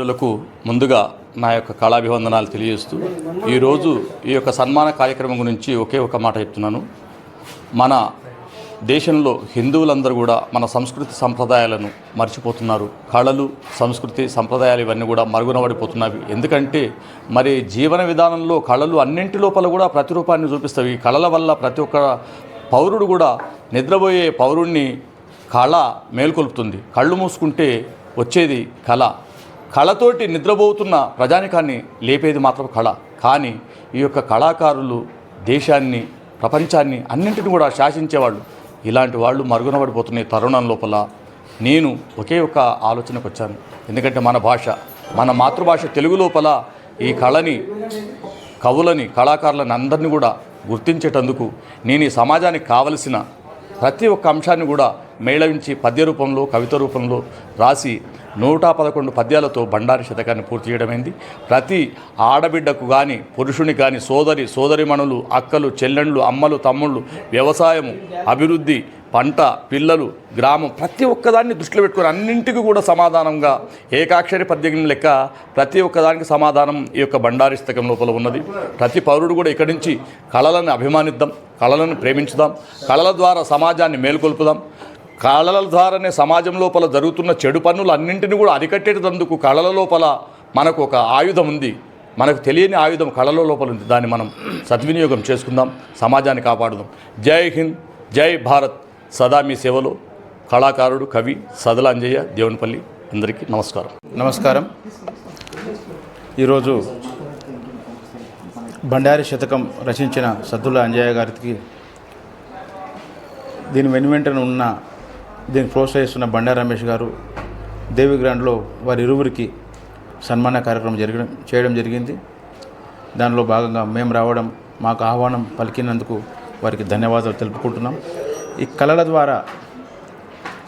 మిత్రులకు ముందుగా నా యొక్క కళాభివందనాలు తెలియజేస్తూ ఈరోజు ఈ యొక్క సన్మాన కార్యక్రమం గురించి ఒకే ఒక మాట చెప్తున్నాను. మన దేశంలో హిందువులందరూ కూడా మన సంస్కృతి సంప్రదాయాలను మర్చిపోతున్నారు. కళలు సంస్కృతి సంప్రదాయాలు ఇవన్నీ కూడా మరుగునబడిపోతున్నవి ఎందుకంటే మరి జీవన విధానంలో కళలు అన్నింటి లోపల కూడా ప్రతిరూపాన్ని చూపిస్తాయి. ఈ కళల వల్ల ప్రతి ఒక్క పౌరుడు కూడా నిద్రపోయే పౌరుణ్ణి కళ మేల్కొల్పుతుంది. కళ్ళు మూసుకుంటే వచ్చేది కళ. కళతోటి నిద్రపోతున్న ప్రజానికాన్ని లేపేది మాత్రం కళ. కానీ ఈ యొక్క కళాకారులు దేశాన్ని ప్రపంచాన్ని అన్నింటిని కూడా శాసించేవాళ్ళు. ఇలాంటి వాళ్ళు మరుగునబడిపోతున్న తరుణం లోపల నేను ఒకే ఒక ఆలోచనకు వచ్చాను. ఎందుకంటే మన భాష మన మాతృభాష తెలుగు లోపల ఈ కళని కవులని కళాకారులని అందరినీ కూడా గుర్తించేటందుకు నేను ఈ సమాజానికి కావలసిన ప్రతి ఒక్క అంశాన్ని కూడా మేళవించి పద్య రూపంలో కవిత రూపంలో రాసి నూట పదకొండు పద్యాలతో బండారి శతకాన్ని పూర్తి చేయడమైంది. ప్రతి ఆడబిడ్డకు కానీ పురుషుని కానీ సోదరి సోదరిమణులు అక్కలు చెల్లెండ్లు అమ్మలు తమ్ముళ్ళు వ్యవసాయము అభివృద్ధి పంట పిల్లలు గ్రామం ప్రతి ఒక్కదాన్ని దృష్టిలో పెట్టుకొని అన్నింటికి కూడా సమాధానంగా ఏకాక్షరి పద్యం లెక్క ప్రతి ఒక్కదానికి సమాధానం ఈ యొక్క బండారి పుస్తకం లోపల ఉన్నది. ప్రతి పౌరుడు కూడా ఇక్కడి నుంచి కళలను అభిమానిద్దాం కళలను ప్రేమించుదాం కళల ద్వారా సమాజాన్ని మేల్కొల్పుదాం. కళల ద్వారానే సమాజం లోపల జరుగుతున్న చెడు పనులు అన్నింటినీ కూడా అరికట్టేటందుకు కళల లోపల మనకు ఒక ఆయుధం ఉంది. మనకు తెలియని ఆయుధం కళల లోపల ఉంది. దాన్ని మనం సద్వినియోగం చేసుకుందాం సమాజాన్ని కాపాడుదాం. జై హింద్ జై భారత్. సదా మీ సేవలో కళాకారుడు కవి సదల అంజయ్య దేవునిపల్లి అందరికీ నమస్కారం. నమస్కారం. ఈరోజు బండారి శతకం రచించిన సద్దుల అంజయ్య గారికి దీని వెనువెంటన ఉన్న దీన్ని ప్రోత్సహిస్తున్న బండార రమేష్ గారు దేవి గ్రాండ్లో వారి ఇరువురికి సన్మాన కార్యక్రమం జరగడం చేయడం జరిగింది. దానిలో భాగంగా మేము రావడం మాకు ఆహ్వానం పలికినందుకు వారికి ధన్యవాదాలు తెలుపుకుంటున్నాం. ఈ కళల ద్వారా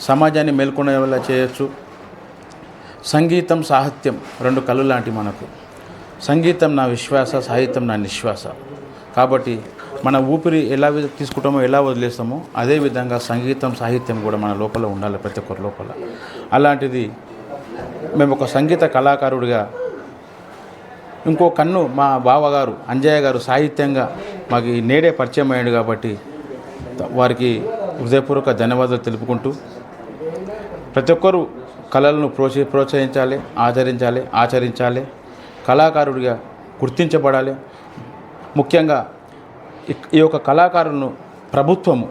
సమాజాన్ని మేల్కొనేలా చేయొచ్చు. సంగీతం సాహిత్యం రెండు కళ్ళు లాంటి మనకు. సంగీతం నా విశ్వాస సాహిత్యం నా నిశ్వాస. కాబట్టి మన ఊపిరి ఎలా తీసుకుంటామో ఎలా వదిలేస్తామో అదే విధంగా సంగీతం సాహిత్యం కూడా మన లోపల ఉండాలి ప్రతి ఒక్కరి లోపల. అలాంటిది మేము ఒక సంగీత కళాకారుడిగా ఇంకో కన్ను మా బావగారు అంజయ్య గారు సాహిత్యంగా మాకు ఈ నేడే పరిచయం అయ్యాడు కాబట్టి వారికి హృదయపూర్వక ధన్యవాదాలు తెలుపుకుంటూ ప్రతి ఒక్కరూ కళలను ప్రోత్సహి ప్రోత్సహించాలి ఆచరించాలి ఆచరించాలి కళాకారుడిగా గుర్తించబడాలి. ముఖ్యంగా ఈ యొక్క కళాకారులను ప్రభుత్వము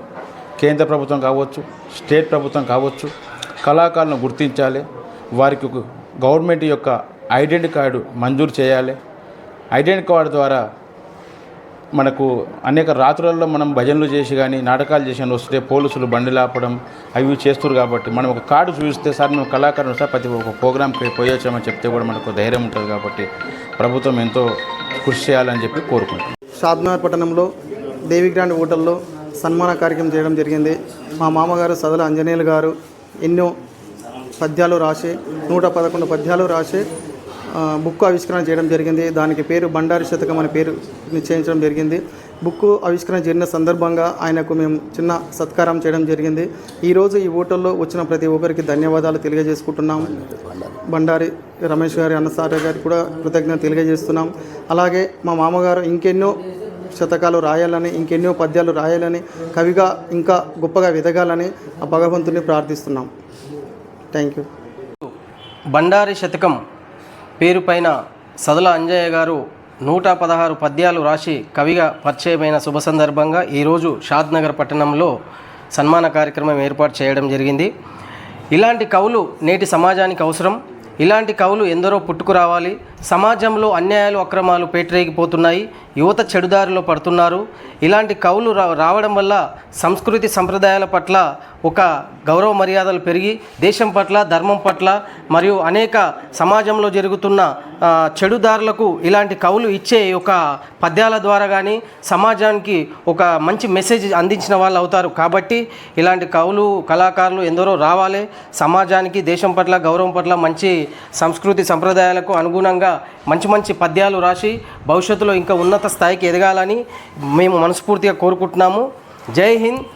కేంద్ర ప్రభుత్వం కావచ్చు స్టేట్ ప్రభుత్వం కావచ్చు కళాకారులను గుర్తించాలి. వారికి గవర్నమెంట్ యొక్క ఐడెంటిటీ కార్డు మంజూరు చేయాలి. ఐడెంటిటీ కార్డు ద్వారా మనకు అనేక రాత్రులలో మనం భజనలు చేసి కానీ నాటకాలు చేసి కానీ వస్తే పోలీసులు బండి లాపడం అవి చేస్తారు కాబట్టి మనం ఒక కార్డు చూపిస్తే సార్ మేము కళాకారులు సార్ ప్రతి ఒక్క ప్రోగ్రామ్కి పోయొచ్చామని చెప్తే కూడా మనకు ధైర్యం ఉంటుంది కాబట్టి ప్రభుత్వం ఎంతో కృషి చేయాలని చెప్పి కోరుకుంటున్నాం. షాద్నగర్ పట్టణంలో దేవి గ్రాండ్ హోటల్లో సన్మాన కార్యక్రమం చేయడం జరిగింది. మా మామగారు సదల అంజనేయులు గారు ఎన్నో పద్యాలు రాసి నూట పదకొండు పద్యాలు రాసి బుక్ ఆవిష్కరణ చేయడం జరిగింది. దానికి పేరు బండారి శతకం అనే పేరు నిశ్చయించడం జరిగింది. బుక్ ఆవిష్కరణ జరిగిన సందర్భంగా ఆయనకు మేము చిన్న సత్కారం చేయడం జరిగింది. ఈరోజు ఈ ఓటల్లో వచ్చిన ప్రతి ఒక్కరికి ధన్యవాదాలు తెలియజేసుకుంటున్నాం. బండారి రమేష్ గారి అన్నసార గారికి కూడా కృతజ్ఞత తెలియజేస్తున్నాం. అలాగే మా మామగారు ఇంకెన్నో శతకాలు రాయాలని ఇంకెన్నో పద్యాలు రాయాలని కవిగా ఇంకా గొప్పగా ఎదగాలని ఆ భగవంతుని ప్రార్థిస్తున్నాం. Thank you. బండారి శతకం పేరుపైన సదల అంజయ్య గారు నూట పదహారు పద్యాలు రాసి కవిగా పరిచయమైన శుభ సందర్భంగా ఈరోజు షాద్నగర్ పట్టణంలో సన్మాన కార్యక్రమం ఏర్పాటు చేయడం జరిగింది. ఇలాంటి కవులు నేటి సమాజానికి అవసరం. ఇలాంటి కవులు ఎందరో పుట్టుకురావాలి. సమాజంలో అన్యాయాలు అక్రమాలు పేటరేగిపోతున్నాయి. యువత చెడుదారిలో పడుతున్నారు. ఇలాంటి కవులు రా రావడం వల్ల సంస్కృతి సంప్రదాయాల పట్ల ఒక గౌరవ మర్యాదలు పెరిగి దేశం పట్ల ధర్మం పట్ల మరియు అనేక సమాజంలో జరుగుతున్న చెడుదారులకు ఇలాంటి కవులు ఇచ్చే ఒక పద్యాల ద్వారా కానీ సమాజానికి ఒక మంచి మెసేజ్ అందించిన వాళ్ళు అవుతారు. కాబట్టి ఇలాంటి కవులు కళాకారులు ఎందరో రావాలి. సమాజానికి దేశం పట్ల గౌరవం పట్ల మంచి సంస్కృతి సంప్రదాయాలకు అనుగుణంగా మంచి మంచి పద్యాలు రాసి భవిష్యత్తులో ఇంకా ఉన్నత స్థాయికి ఎదగాలని మేము మనస్ఫూర్తిగా కోరుకుంటున్నాము. జై హింద్.